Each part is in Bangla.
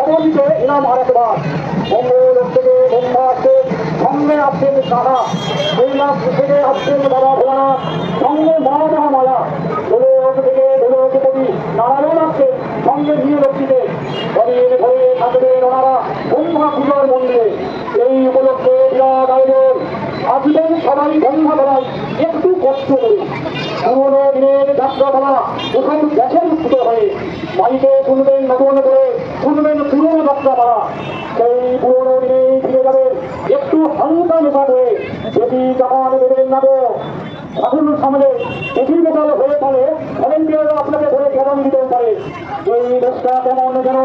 অবনীতে ইনাম আরেকবার মঙ্গল থেকে ব্রহ্মা আসছেন সঙ্গে আসছেন কাহা কৈলাস থেকে আসছেন বাবা ভোলানাথ। সঙ্গে মা মহামায়া গোলক থেকে গোলকপতি নারায়ণ আসছেন সঙ্গে নিয়ে লক্ষ্মীতে কদিন ধরে থাকবেন ওনারা ব্রহ্মা পূজার মন্দিরে। এই উপলক্ষে বিরাট আয়োজন। আসবেন সবাই ব্রহ্মা বেলায় একটু কষ্ট করে। পুরোনো দিনের যাত্রাপালা এখন দেখেন ফুটো হয়ে বাড়িতে শুনবেন নতুন করে। শুনবেন পুরোনো যাত্রাপালা সেই পুরোনো দিনেই ফিরে যাবেন একটু হালকা মেশা করে, যদি চাপান দেবেন না এখন সামনে বেশি মেটাল হয়ে পড়ে, ভলেন্টিয়াররা আপনাকে ধরে কেমন দিতেও পারে। এই দেশটা কেমন যেন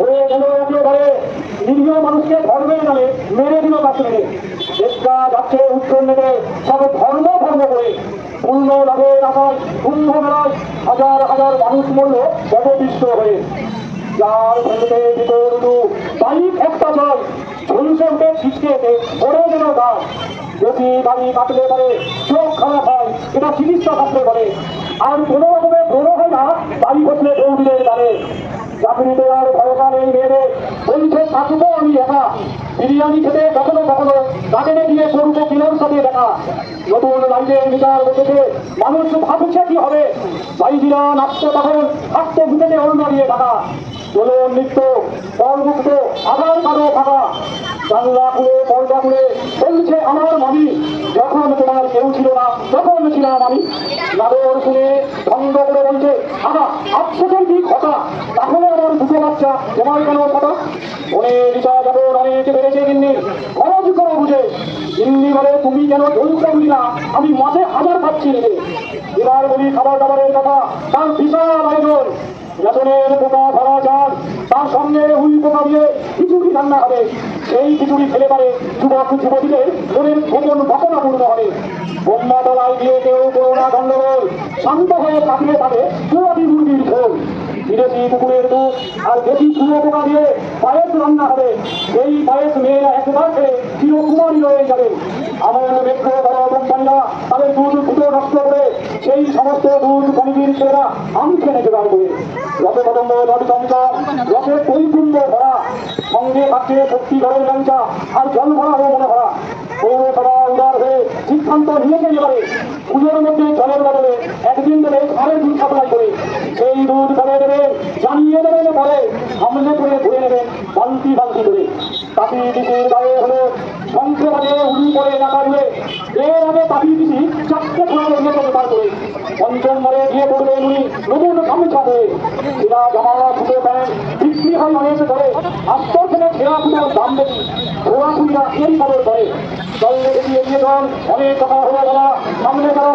হয়ে গেল একেবারে। নিরীহ মানুষকে ধর্মের নামে মেরে দিল কাশ্মীরে দেশটা যাচ্ছে উত্তর নেবে সব ধর্ম ধর্ম করে। পূর্ণ লাভের আশায় কুম্ভ মেলায় হাজার হাজার মানুষ মরল পদপিষ্ট হয়ে। যার ভেতরে দু বাইক একটা চাই ঝুলসে উঠে ছিটকে এসে পড়ে গেল গাছ যদি বাড়ি কাটলে পারে চোখ খারাপ হয়, এটা চিকিৎসা থাকতে পারে আর কোনো রকমে ব্রণ হয় না, বাড়ি বসলে দৌড়িদের জানে। চাকরিতে আর ভরসা নেই মেয়েদের? বলছে, থাকব আমি একা। বিরিয়ানি খেতে কখনো কখনো গার্ডেনে গিয়ে করব কিনার সাথে দেখা। নতুন লাইটের মিটার বসেছে, মানুষ ভাবছে কি হবে? বাইজিরা নাচতে তখন থাকতে ঘুটেতে অন্য দিয়ে থাকা চলো নৃত্য পরমুক্ত আবার কারও ফাঁকা জানলা খুলে পর্দা খুলে, বলছে আমার মামি, যখন তোমার কেউ ছিল না, তখন ছিলাম আমি। নাদর শুনে ভঙ্গ করে বলছে আগা আফসোসের কি কথা? তাহলে আমার দুটো বাচ্চা, তোমার কেন কথা? মনে রিচা যখন অনেক বেড়েছে গিন্নি, খরচ করো বুঝে। গিন্নি বলে, তুমি কেন ঢুকতে বুঝি না? আমি মাসে হাজার পাচ্ছি নেবে এবার বলি, খাবার দাবারের কথা, তার বিশাল আয়োজন। বেতনের পোকা ভরা চাল তার সঙ্গে হুই পোকা দিয়ে খিচুড়ি রান্না হবে। সেই খিচুড়ি খেলে পারে যুবক, যুবতীদের মনের গোপন বাসনা পূর্ণ হবে। বোম্বা তলায় গিয়ে কেউ করোনা গন্ডগোল, শান্ত হয়ে কাটিয়ে পাবে চুয়াটি মুরগির ঝোল বিদেশি কুকুরের দুধ আর দেশি চুনো পোকা দিয়ে পায়েস রান্না হবে। সেই পায়েস মেয়েরা একবার খেয়ে চিরকুমারী রয়ে যাবে। আমার মেট্রো বড় কোম্পানিরা তাদের দুধ ফুটো নষ্ট সেই সমস্ত দুধ কমিটির ছেলেরা আমকে নেবে বার করে। রথে কদম্ব রথ চমকা রথের পরিপূর্ণ ভরা, সঙ্গে থাকছে ভক্তি ঘরের গাঞ্চা আর জল ভরা হয়ে মনে ভরা। পৌরসভা উদার হয়ে সিদ্ধান্ত নিয়েছে এবারে। পুজোর মধ্যে জলের বদলে একদিন ধরে ঘরের দুধ সাপ্লাই করে। সেই দুধ করে দেবেন জানিয়ে দেবেন পরে সামনে করে ধুয়ে নেবেন বালতি বালতি করে। তাঁতি দিদির গায়ে হলো বাজে উড়ি করে এলাকা জুড়ে এর আগে দিদি হয়ে হয় অনেক ধরে আস্তর থেকে ছেঁড়া ফুটোর দাম বেশি ঘোড়া কুড়িরা এরই খবর করে চললে বেরিয়ে গিয়ে যান অনেক কথা হলো বলা সামনে তারা